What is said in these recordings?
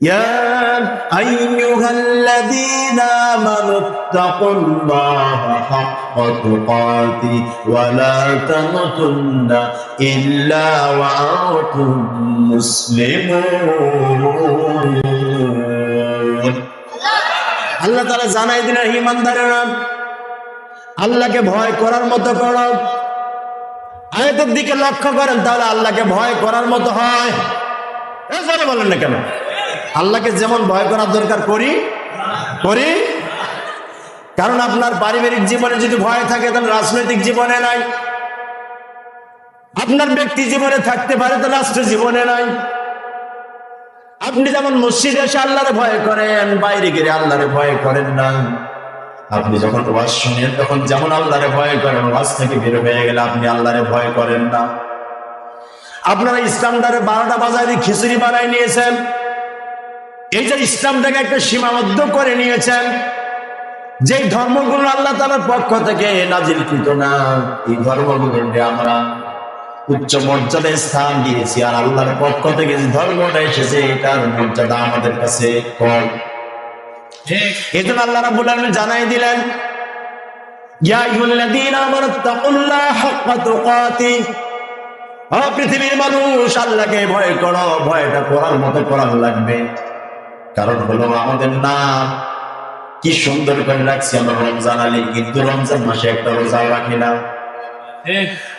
يا أيها الذين آمنوا اتقوا الله حق تقاته ولا تموتن إلا وأنتم مسلمون আল্লাহ তারা জানাই দিলেন ইমানদারেরা আল্লাহকে ভয় করার মতো করো আয়তের দিকে লক্ষ্য করেন তাহলে আল্লাহকে ভয় করার মতো হয় এ জোরে বলেন না কেন আল্লাহকে যেমন ভয় করার দরকার করি করি। কারণ আপনার পারিবারিক জীবনে যদি ভয় থাকে, তাহলে রাজনৈতিক জীবনে নাই। আপনার ব্যক্তি জীবনে থাকতে পারে, তো রাষ্ট্র জীবনে নাই। আপনি যেমন মসজিদে এসে আল্লাহরে ভয় করেন, বাইরে গিয়ে আল্লাহরে ভয় করেন না। আপনি যখন ওয়াজ শুনেন, তখন যেমন আল্লাহরে ভয় করেন, ওয়াজ থেকে বের হয়ে গেলে আপনি আল্লাহরে ভয় করেন না। আপনারা ইসলামটারে বারোটা বাজারে খিচুড়ি বানায় নিয়েছেন। এই যে ইসলামটাকে একটা সীমাবদ্ধ করে নিয়েছেন যে ধর্মগুলো আল্লাহ তালার পক্ষ থেকে নাজিলকৃত না এই ধর্মগুলোকে আমরা উচ্চ মর্যাদায় স্থান দিয়েছি আর আল্লাহর পক্ষ থেকে যে ধর্মটা এসেছে এটার মর্যাদা আমাদের কাছে কম। এই জন্য আল্লাহ জানাই দিলেন পৃথিবীর মানুষ আল্লাহকে ভয় করো ভয়টা করার মতো করার লাগবে। কারণ হলো আমাদের নাম। কি সুন্দর করে রাখছি আমরা রমজান আলী, কিন্তু রমজান মাসে একটা রোজা রাখি না।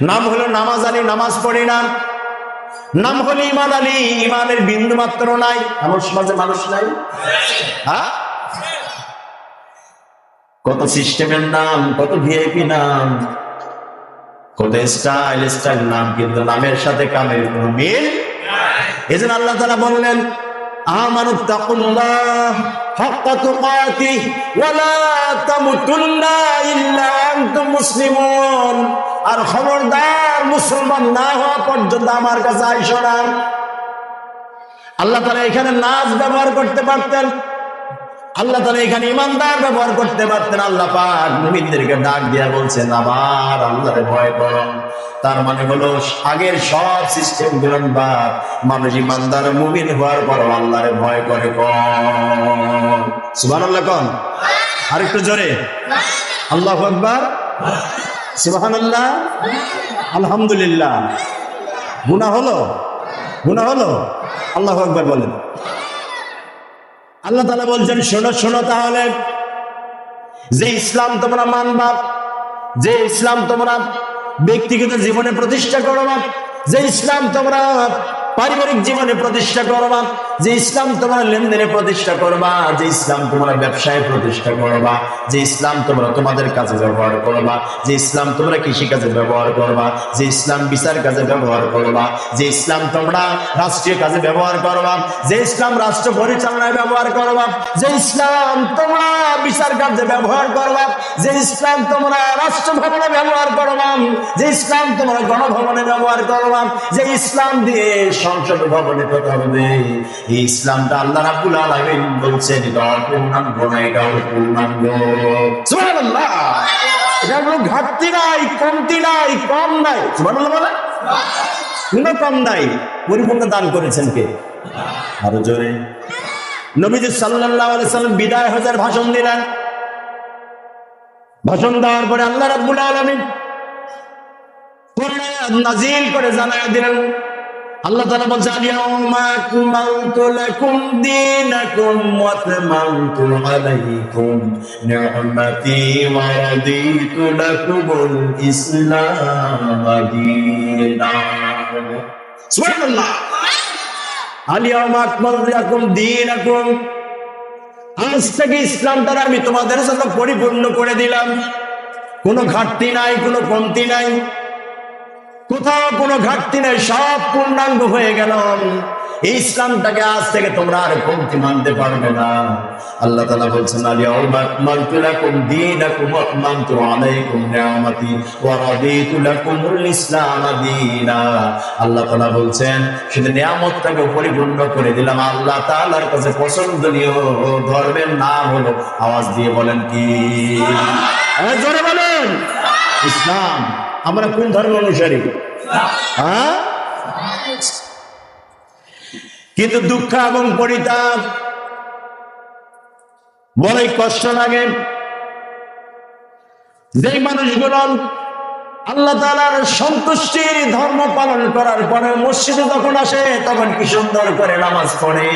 নাম হলো নামাজ আলী, নামাজ পড়ি না। নাম হলো ইমান আলী ইমানের বিন্দু মাত্র নাই। আমার সমাজে মানুষ নাই। হ্যাঁ? কত সিস্টেমের নাম, কত ভিআইপি নাম, কত স্টাইল স্টাইল নাম, কিন্তু নামের সাথে কামের কোনো মিল এই জন্য আল্লাহ তারা বললেন আমানু তাকুল্লাহ হাক্কা তুকাতিহ ওয়ালা তামুতুন্না ইল্লা আনতুম মুসলিমুন। আর খবরদার মুসলমান না হওয়া পর্যন্ত আমার কাছে আইসো না। আল্লাহ তারা এখানে নাচ ব্যবহার করতে পারতেন। আল্লাহ তারা এখানে ইমানদার ব্যবহার করতে পারতেন, আল্লাহ পাক মুমিনদেরকে ডাক দিয়া বলছেন, আবার আল্লাহরে ভয় করো তার মানে হলো, আগের সব সিস্টেম গুলন বাদ মানুষ ইমানদার মুমিন হওয়ার পর আল্লাহরে ভয় করে সুবান আল্লাহ কন? আরেকটু জোরে। আল্লাহ আকবার। সুবাহান আল্লাহ আলহামদুলিল্লাহ। গুণা হলো? গুণা হলো? আল্লাহ আকবার বলেন। আল্লাহ তালা বলছেন, শোনো শোনো তাহলে। যে ইসলাম তোমরা মানবা, যে ইসলাম তোমরা ব্যক্তিগত জীবনে প্রতিষ্ঠা করবা, যে ইসলাম তোমরা পারিবারিক জীবনে প্রতিষ্ঠা করবা যে ইসলাম তোমরা লেনদেনে প্রতিষ্ঠা করবা যে ইসলাম তোমরা ব্যবসায় প্রতিষ্ঠা করবা যে ইসলাম তোমরা তোমাদের কাজে ব্যবহার করবা যে ইসলাম তোমরা কৃষি কাজে ব্যবহার করবা যে ইসলাম বিচার কাজে ব্যবহার করবা যে ইসলাম তোমরা রাষ্ট্রীয় কাজে ব্যবহার করবা যে ইসলাম রাষ্ট্র পরিচালনায় ব্যবহার করবা যে ইসলাম তোমরা বিচার কার্যে ব্যবহার করবা যে ইসলাম তোমরা রাষ্ট্র ভবনে ব্যবহার করবা যে ইসলাম তোমরা গণভবনে ব্যবহার করবা যে ইসলাম দিয়ে সংসদ ভবনে কথা হবে ইসলামটা আল্লাহ রাব্বুল আলামিন বলছেন এটা অপূর্ণাঙ্গ না এটা অপূর্ণাঙ্গ কোনো ঘাটতি নাই, কমতি নাই, কম নাই। সুবহানাল্লাহ বলে? কোনো কম নাই। পরিপূর্ণ দান করেছেন কে? আরও জোরে। নবীজি আলাইহি সাল্লাম বিদায় হাজার ভাষণ দিলেন। ভাষণ দেওয়ার পরে আল্লাহ রাব্বুল আলামিন নাজিল করে জানায় দিলেন। আল্লাহ তাআলা বলছে আলিয়াউমা আকমালতু লাকুম দীনাকুম ওয়া তামামতু আলাইকুম নি'মাতি ওয়া রাদিতু লাকুমুল ইসলাম দীনান সুবহানাল্লাহ। আলিয়াউমা আকমালতু লাকুম দীনাকুম। আজ থেকে ইসলামটা আমি তোমাদের জন্য পরিপূর্ণ করে দিলাম। কোনো ঘাটতি নাই, কোনো কমতি নাই। কোথাও কোনো ঘাটতি নেই সব পূর্ণাঙ্গ হয়ে গেল। ইসলামটাকে আজ থেকে তোমরা আর কমতি মানতে পারবে না। আল্লাহ তাআলা বলছেন আলিয়াউমা আকমালতু লাকুম দীনাকুম ওয়া আতমামতু আলাইকুম নি'মাতি ওয়া রাদিতু লাকুমুল ইসলাম দীনা। আল্লাহ তাআলা বলছেন শুধু নিয়ামতটাকে পরিপূর্ণ করে দিলাম। আল্লাহ তাআলার কাছে পছন্দনীয় ধর্মের নাম হলো আওয়াজ দিয়ে বলেন কি? হ্যাঁ, জোরে বলেন। ইসলাম। আমরা কোন ধর্ম অনুসারী? হ্যাঁ? কিন্তু দুঃখ এবং পরিতাপ বড়ই কষ্ট লাগে। যেই মানুষগুলো আল্লাহ তালার সন্তুষ্টির ধর্ম পালন করার পরে মসজিদে যখন আসে, তখন কি সুন্দর করে নামাজ পড়ে।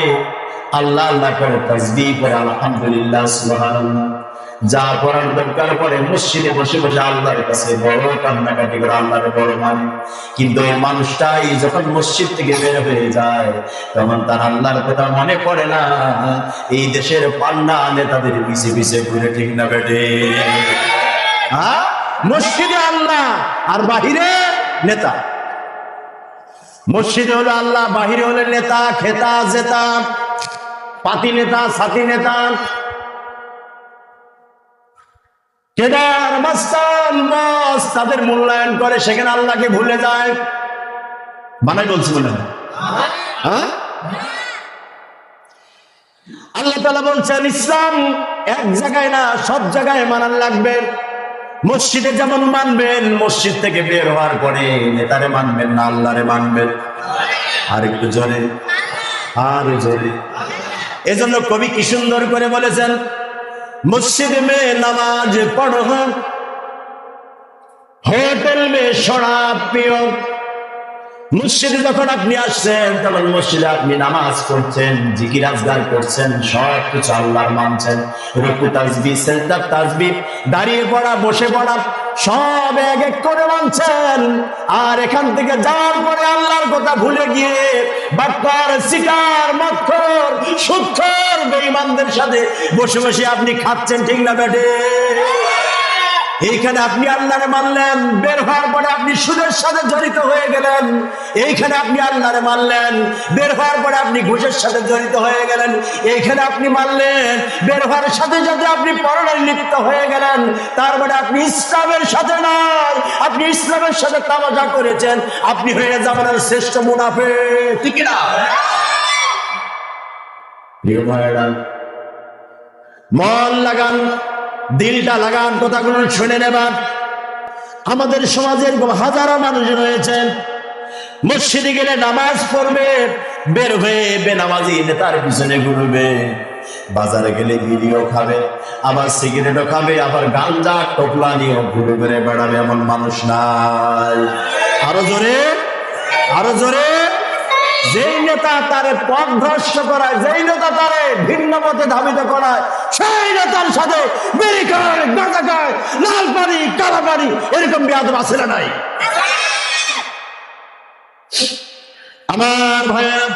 আল্লাহ আল্লাহ করে তসবি করে, আলহামদুলিল্লাহ যা পড়ার দরকার পরে মসজিদে বসে বসে আল্লাহর কাছে বড় কান্নাকাটি করে আল্লাহর বড় মানে কিন্তু এই মানুষটাই যখন মসজিদ থেকে বের হয়ে যায়, তখন তার আল্লাহর কথা মনে পড়ে না। এই দেশের পান্না নেতাদের পিছে পিছে ঘুরে, ঠিক না বেটে হ্যাঁ? মসজিদে আল্লাহ আর বাহিরে নেতা। মসজিদে হলো আল্লাহ, বাহিরে হলে নেতা, খেতা, জেতা, পাতি নেতা সাথী নেতা কেদার, মাস্তান বস তাদের মূল্যায়ন করে, সেখানে আল্লাহকে ভুলে যায়। বানাই বলছি মনে হয়? আল্লাহ তালা বলছেন, ইসলাম এক জায়গায় না, সব জায়গায় মানার লাগবে। মসজিদে যেমন মানবেন, মসজিদ থেকে বের হওয়ার পরে নেতারে মানবেন না, আল্লাহরে মানবেন। আর একটু জোরে। আর জোরে। এজন্য কবি কি সুন্দর করে বলেছেন মসজিদ মে নামাজ পড়ো হোটেল মে শরাব পিও মসজিদে যখন আপনি আসছেন, তখন মসজিদে আপনি নামাজ পড়ছেন, জিকির আজগার করছেন সব কিছু আল্লাহর মানছেন। রুকু তাজবি সেজদা তাজবি, দাঁড়িয়ে পড়া, বসে পড়া, সব এক এক করে মানছেন। আর এখান থেকে যাওয়ার পরে আল্লাহর কথা ভুলে গিয়ে বাক্কার শিকার মক্ষর সুক্ষর বেঈমানদের সাথে বসে বসে আপনি খাচ্ছেন, ঠিক না বেটে এইখানে আপনি আল্লাহরে মানলেন, বের হওয়ার পরে আপনি সুদের সাথে জড়িত হয়ে গেলেন। এইখানে আপনি আল্লাহরে মানলেন, বের হওয়ার পরে আপনি ঘুষের সাথে জড়িত হয়ে গেলেন। এইখানে আপনি মানলেন বের হওয়ার সাথে সাথে আপনি পরনায় লিপ্ত হয়ে গেলেন। তার মানে আপনি ইসলামের সাথে নয়, আপনি ইসলামের সাথে তামাশা করেছেন। আপনি হয়ে যাবেন শ্রেষ্ঠ মুনাফে ঠিক না মন লাগান, দিলটা লাগান, কথাগুলো শুনে নেবার। আমাদের সমাজে এরকম হাজারো মানুষ রয়েছেন। মসজিদে গেলে নামাজ পড়বে, বের হয়ে বেনামাজি নেতার পিছনে ঘুরবে। বাজারে গেলে বিড়িও খাবে, আবার সিগারেটও খাবে, আবার গাঞ্জা, টোপলা নিয়েও ঘুরে ঘুরে বেড়াবে এমন মানুষ নাই। আরও জোরে আরও জোরে। নেতা তারে পথ ভ্রষ্ট করায় যেই নেতা তারে ভিন্ন পথে ধাবিত করায়, সেই নেতার সাথে বেরি খায় লাল পানি, কালা পানি, এরকম বিয়াদ আছে নাই। আমার ভাইয়েরা